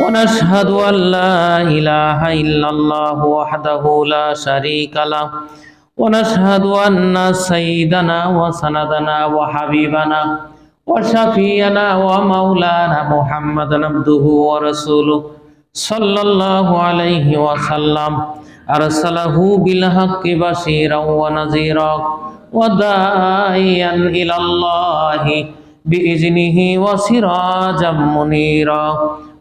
ونشهد أن لا إله إلا الله وحده لا شريك له ونشهد أن سيدنا وسندنا وحبيبنا وشفينا ومولانا محمد عبده ورسوله صلى الله عليه وسلم أرسله بالحق بشيرا ونذيرا وداعيا إلى الله بإذنه وسراجا منيرا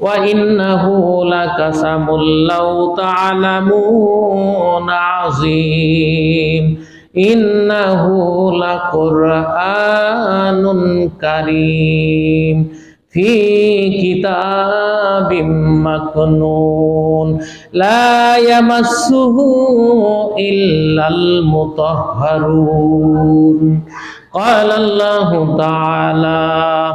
وإنه لقسم لو تعلمون عظيم إنه لقرآن كريم في كتاب مكنون لا يمسه إلا المطهرون قال الله تعالى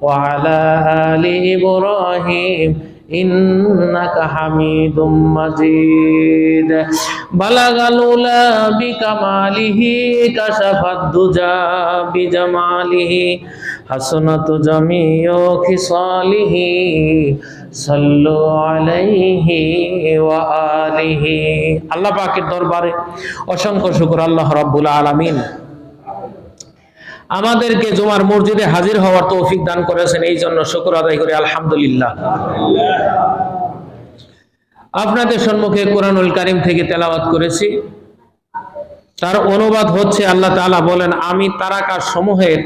وعلى آل إبراهيم إنك حميد مجيد بلغ الأولى بكماله كشف الدجى بجماله حسنة جميع خصاله صلوا عليه وآله আল্লাহ পাকের দরবারে অসংখ্য শুকর আল্লাহ রাব্বুল আলামিন আমাদেরকে জুমার মসজিদে হাজির হওয়ার তৌফিক দান করেছেন, এই জন্য শুকর আদায় করি, আলহামদুলিল্লাহ। আপনাদের সম্মুখে কোরআনুল কারিম থেকে তেলাওয়াত করেছি। তার অনুবাদ হচ্ছে, আল্লাহ তাআলা বলেন, আমি তারাকার সমূহের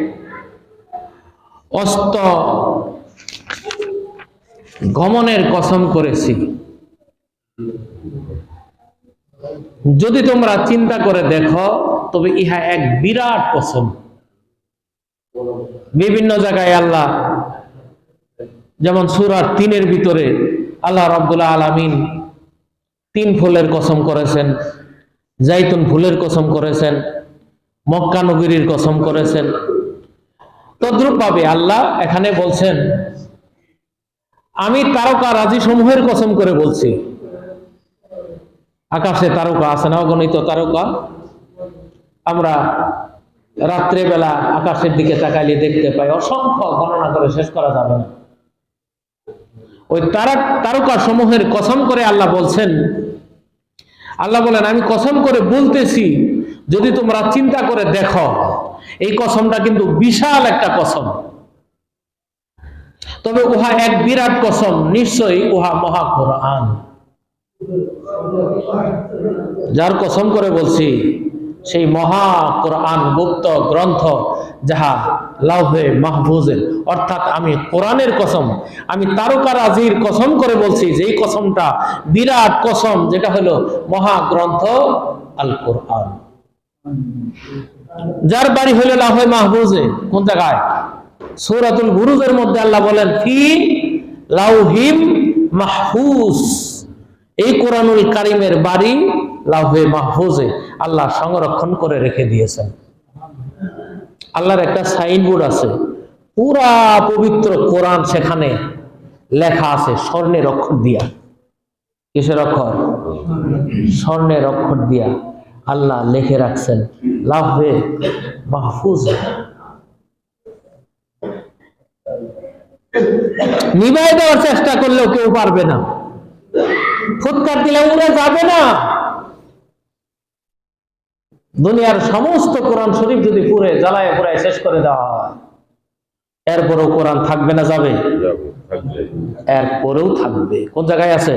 অস্ত গমনের কসম করেছি। যদি তোমরা চিন্তা করে দেখো, তবে ইহা এক বিরাট কসম। বিভিন্ন জায়গায় আল্লাহ, যেমন সুরার তিনের ভিতরে আল্লাহ রব্দুল্লাহ আলামিন তিন ফুলের কসম করেছেন, জাইতুন ফুলের কসম করেছেন, মক্কা নগরীর কসম করেছেন। তদ্রুপ ভাবে আল্লাহ এখানে বলছেন, আমি তারকা রাজি সমূহের কসম করে বলছি। আকাশে তারকা আছে না অগণিত তারকা? আমরা রাত্রে বেলা আকাশের দিকে তাকাইলে দেখতে পাই অসংখ্য গণনা করে শেষ করা যাবে না। ওই তারা তারকা সমূহের কসম করে আল্লাহ বলছেন, আল্লাহ বলেন, আমি কসম করে বলতেছি, যদি তোমরা চিন্তা করে দেখো, এই কসমটা কিন্তু বিশাল একটা কসম। তবে উহা এক বিরাট কসম, নিশ্চয়ই উহা মহা কোরআন। যার কসম করে বলছি সেই মহা কোরআন গুপ্ত গ্রন্থ যাহা লাভে মাহফুজে অর্থাৎ আমি কোরআনের কসম, আমি তারকা রাজির কসম করে বলছি, যেই কসমটা বিরাট কসম, যেটা হলো মহা গ্রন্থ আল কোরআন যার বাড়ি হইল লাভে মাহফুজে, কোন জায়গায়? সৌরাতুল বুরুজের মধ্যে আল্লাহ বলেন, ফি লাউহিম মাহফুজ। এই কোরআনুল কারিমের বাড়ি লাভে মাহফুজে আল্লাহ সংরক্ষণ করে রেখে দিয়েছেন। আল্লাহর একটা সাইনবোর্ড আছে, পুরা পবিত্র কোরআন সেখানে লেখা আছে স্বর্ণের অক্ষর দিয়া। কিসের অক্ষর স্বর্ণের অক্ষর দিয়া আল্লাহ লিখে রাখছেন, লাভে মাহফুজ। নিভাই দেওয়ার চেষ্টা করলেও কেউ পারবে না। ফুৎকার দিলে উড়ে যাবে না। দুনিয়ার সমস্ত কোরআন শরীফ যদি পুরে জ্বালায় পুরায় শেষ করে দেওয়া হয় এরপরেও কোরআন থাকবে না যাবে? এরপরেও থাকবে। কোন জায়গায় আছে?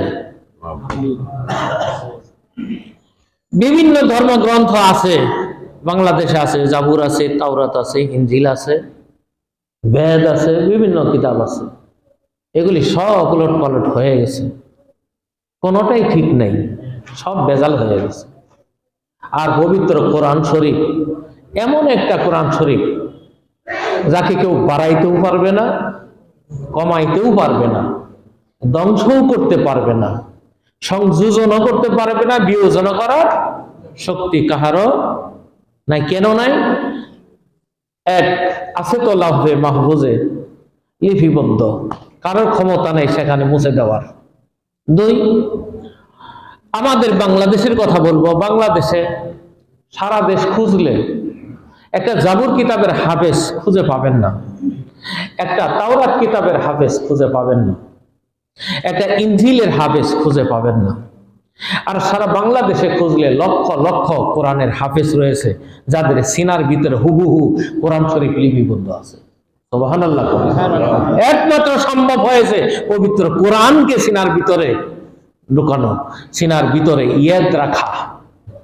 বিভিন্ন ধর্মগ্রন্থ আছে বাংলাদেশে আছে জাবুর আছে তাওরাত আছে ইঞ্জিল আছে বেদ আছে বিভিন্ন কিতাব আছে। এগুলি সব উলট পালট হয়ে গেছে। কোনোটাই ঠিক নেই সব বেজাল হয়ে গেছে। আর পবিত্র কোরআন শরীফ, এমন একটা কোরআন শরীফ যাকে কেউ বাড়াইতেও পারবে না, কমাইতেও পারবে না, ধ্বংসও করতে পারবে না, সংযোজনও করতে পারবে না বিয়োজন করার শক্তি কাহারও নাই, কেন নাই? এক, আছে তো লাভে মাহবুজে লিপিবদ্ধ, কারোর ক্ষমতা নেই সেখানে মুছে দেওয়ার। দুই আমাদের বাংলাদেশের কথা বলব। বাংলাদেশে সারা দেশ খুঁজলে একটা জাবুর কিতাবের হাফেজ খুঁজে পাবেন না। একটা তাওরাত কিতাবের হাফেজ খুঁজে পাবেন না। একটা ইঞ্জিলের হাফেজ খুঁজে পাবেন না। আর সারা বাংলাদেশে খুঁজলে লক্ষ লক্ষ কোরআনের হাফেজ রয়েছে যাদের সিনার ভিতরে হুবহু কোরআন শরীফ লিপিবদ্ধ আছে। একমাত্র সম্ভব হয়েছে পবিত্র কোরআনকে সিনার ভিতরে ঢুকানো সিনার ভিতরে ইয়াদ রাখা।